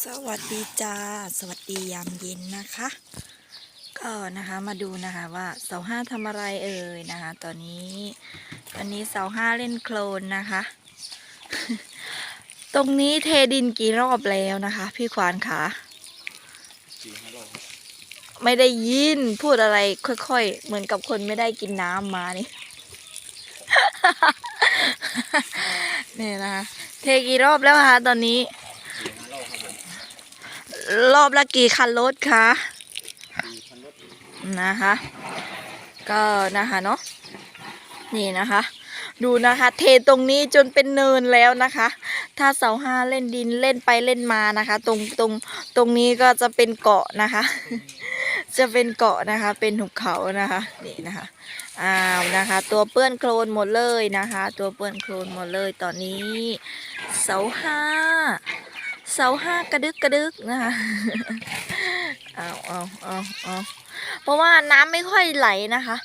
สวัสดีจ้า สวัสดียามเย็นนะคะ ก็นะคะมาดูนะคะว่าเสาห้าทำอะไรเอ่ยนะคะ ตอนนี้ ตอนนี้เสาห้าเล่นโคลนนะคะ ตรงนี้เทดินกี่รอบแล้วนะคะ พี่ควานคะสี่ห้ารอบไม่ได้ยินพูดอะไรค่อยๆ เหมือนกับคนไม่ได้กินน้ำมานี่นี่นะคะเทกี่รอบแล้วคะตอนนี้ สี่ห้ารอบครับผม รอบละกี่คันรถคะนนะคะ ก็นะคะเนาะนี่นะคะ ดูนะคะ เทตรงนี้จนเป็นเนินแล้วนะคะ ถ้าเสาห้าเล่นดินเล่นไปเล่นมานะคะ ตรงตรงตรงนี้ก็จะเป็นเกาะนะคะ จะเป็นเกาะนะคะ เป็นหุบเขานะคะนี่นะคะอ้าวนะคะ ตัวเปื้อนโคลนหมดเลยนะคะ ตัวเปื้อนโคลนหมดเลยตอนนี้เสาห้า เสาห้ากระดึกกระดึกนะคะเอาเอาเอาเอาเพราะว่าน้ำไม่ค่อยไหลนะคะ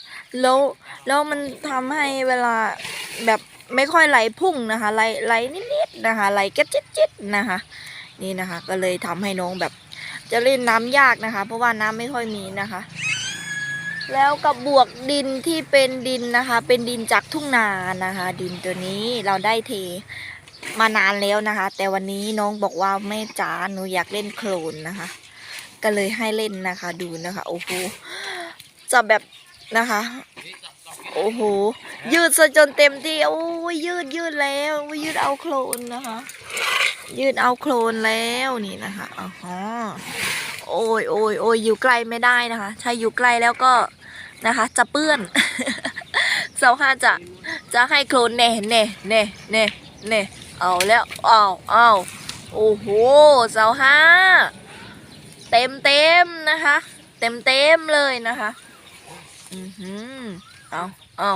แล้วแล้วมันทำให้เวลาแบบไม่ค่อยไหลพุ่งนะคะไหลไหลนิดๆนะคะไหลแค่จิดๆนะคะ นี่นะคะ ก็เลยทำให้น้องแบบ จะเล่นน้ำยากนะคะ เพราะว่าน้ำไม่ค่อยมีนะคะ แล้วกับบวกดินที่เป็นดินนะคะ เป็นดินจากทุ่งนานะคะ ดินตัวนี้เราได้เท มานานแล้วนะคะ แต่วันนี้น้องบอกว่าแม่จ๋าหนูอยากเล่นโคลนนะคะ ก็เลยให้เล่นนะคะดูนะคะ โอ้โหจะแบบนะคะ โอ้โหยืดซะจนเต็มที่โอ้ยยืดยืดแล้วยืดเอาโคลนนะคะ ยืดเอาโคลนแล้วนี่นะคะอ๋อฮะโอ้ยโอ้ยโอ้ยอยู่ใกลไม่ได้นะคะถ้าอยู่ใกลแล้วก็นะคะ จะเปื้อนเสาห้าจะจะให้โคลนเน่เน่เน่เน่เน่ เอาแล้วเอาเอาโอ้โหเสาห้าเต็มเต็มนะคะ เต็มเต็มเลยนะคะอือหือเอาเอา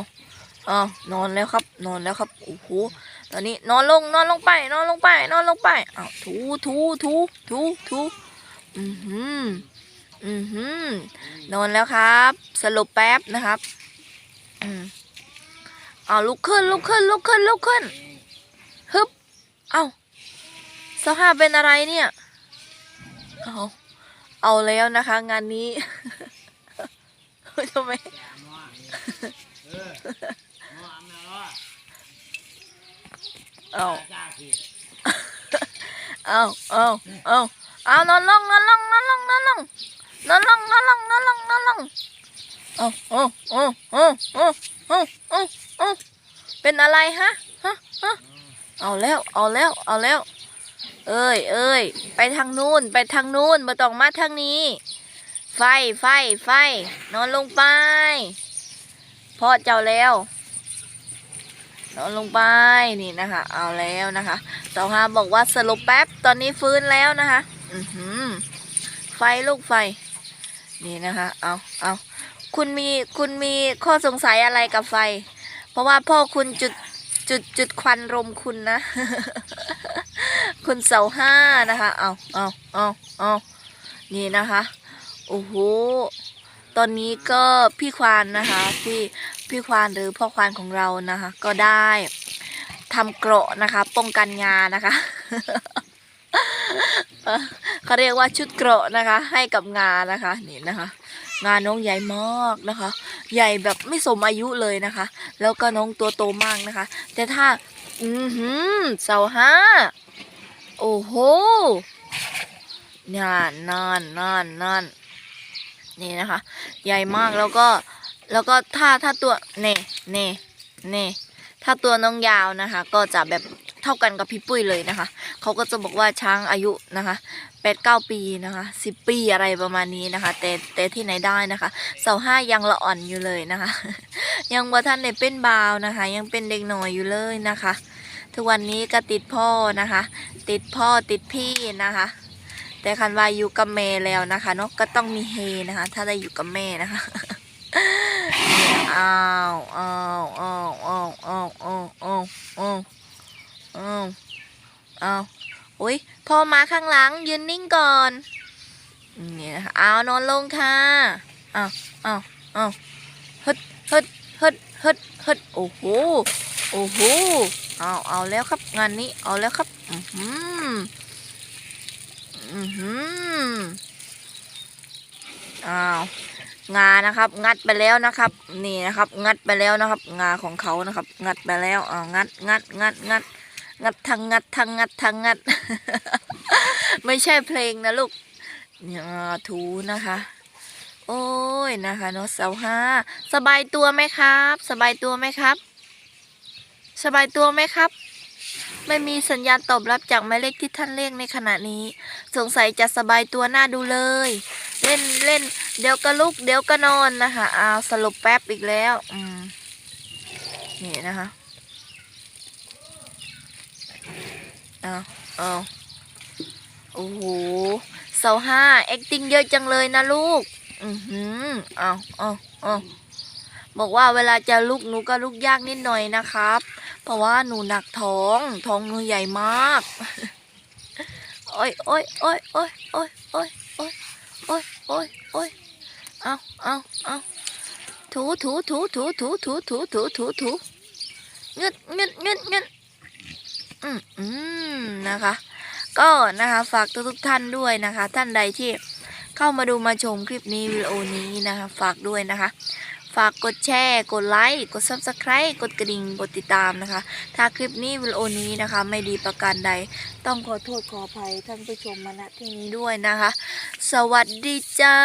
เอานอนแล้วครับ นอนแล้วครับโอ้โหตอนนี้นอนลงนอนลงไป นอนลงไป นอนลงไปเอาถูถูถูถูถูอือหืออือหือนอนแล้วครับ สรุปแป๊บนะครับอืมเอาลุกขึ้นลุกขึ้นลุกขึ้นลุกขึ้น เอาสภาพเป็นอะไรเนี่ย เอาเอาแล้วนะคะ งานนี้ทำไมเอาเอาเอาเอาเอานอนลงนอนลงนอนลงนอนลงนอนลงนอนลงนอนลงนอนลงเอาเอาเอาเอาเอาเอาเอาเอาเป็นอะไรฮะฮะฮะ เอาแล้ว เอาแล้ว เอาแล้ว เอ้ยเอ้ยไปทางนู้น ไปทางนู้นมาต้องมาทางนี้ ไฟ ไฟ ไฟ นอนลงไปพ่อเจ้าแล้ว นอนลงไปนี่นะคะ เอาแล้วนะคะสาวฮาบอกว่าสลบแป๊บ ตอนนี้ฟื้นแล้วนะคะ อือหือ ไฟลูกไฟ นี่นะคะ เอาเอาคุณมี คุณมีข้อสงสัยอะไรกับไฟ เพราะว่าพ่อคุณจุด จุดจุดควันรมคุณนะ คุณเสาห้านะคะ เอาเอาเอาเอานี่นะคะ โอ้โห ตอนนี้ก็พี่ควานนะคะ พี่พี่ควานหรือพ่อควานของเรานะคะ ก็ได้ทำเกราะนะคะ ป้องกันงานะคะเขาเรียกว่าชุดเกราะนะคะ ให้กับงานะคะ นี่นะคะ งานน้องใหญ่มากนะคะ ใหญ่แบบไม่สมอายุเลยนะคะ แล้วก็น้องตัวโตมากนะคะ แต่ถ้า อือหือเสาห้าโอ้โหนานนานนานนานนี่นะคะ ใหญ่มากแล้วก็แล้วก็ถ้าถ้าตัวเน่เน่เน่ถ้าตัวน้องยาวนะคะ ก็จะแบบ เท่ากันกับพี่ปุ้ยเลยนะคะ เขาก็จะบอกว่าช้างอายุนะคะแปดเก้าปีนะคะสิบปีอะไรประมาณนี้นะคะ แต่แต่ที่ไหนได้นะคะ เสาห้ายังละอ่อนอยู่เลยนะคะ ยังว่าท่านได้เป็นบาวนะคะ ยังเป็นเด็กหน่อยอยู่เลยนะคะ ทุกวันนี้ก็ติดพ่อนะคะ ติดพ่อติดพี่นะคะ แต่คันว่าอยู่กับแม่แล้วนะคะเนาะก็ต้องมีเฮนะคะ ถ้าได้อยู่กับแม่นะคะอ้าวอ้าวอ้าวอ้าวอ้าวอ้าวอ้าว อ้าวอ้าวโอ้ยพ่อมาข้างหลังยืนนิ่งก่อนเนี่ยเอานอนลงค่ะอ้าวอ้าวอ้าวฮึดฮึดฮึดฮึดฮึดโอ้โหโอ้โหเอาเอาแล้วครับงานนี้เอาแล้วครับอือหืออือหือ้าวงานะครับ งัดไปแล้วนะครับ นี่นะครับ งัดไปแล้วนะครับ งาของเขานะครับ งัดไปแล้วอ้าวงัดงัดงัดงัด งัดทางงัดทางงัดทางงัด ไม่ใช่เพลงนะลูกเนี่ยถูนะคะ โอ้ยนะคะเนาะเสาห้าสบายตัวไหมครับ สบายตัวไหมครับ สบายตัวไหมครับ ไม่มีสัญญาณตอบรับจากหมายเลขที่ท่านเรียกในขณะนี้ สงสัยจะสบายตัวหน้าดูเลย เล่นเล่น เดี๋ยวก็ลุกเดี๋ยวก็นอนนะคะอ้าวสรุปแป๊บอีกแล้ว อืมนี่นะคะ อ้าวอ้าโอ้โหเสาห้า acting เยอะจังเลยนะลูก อือหืออ้าวอ้าวอ้าบอกว่าเวลาจะลุกหนูก็ลุกยากนิดหน่อยนะครับ เพราะว่าหนูหนักท้อง ท้องหนูใหญ่มาก โอ้ยโอ้ยโอ้ยโอ้ยโอ้ยโอ้ยโอ้ยโอ้ยโอ้ยโอ้ยเอาเอาเอาถูถูถูถูถูถูถูถูถูถูเงึดเงึดเงึดเงึด อืมนะคะ ก็นะคะฝากทุกๆท่านด้วยนะคะ ท่านใดที่เข้ามาดูมาชมคลิปนี้วิดีโอนี้นะคะ ฝากด้วยนะคะ ฝากกดแชร์ กดไลค์กด subscribe กดกระดิ่งกดติดตามนะคะ ถ้าคลิปนี้วิดีโอนี้นะคะ ไม่ดีประการใด ต้องขอโทษขออภัยท่านผู้ชมมาณที่นี้ด้วยนะคะ สวัสดีจ้า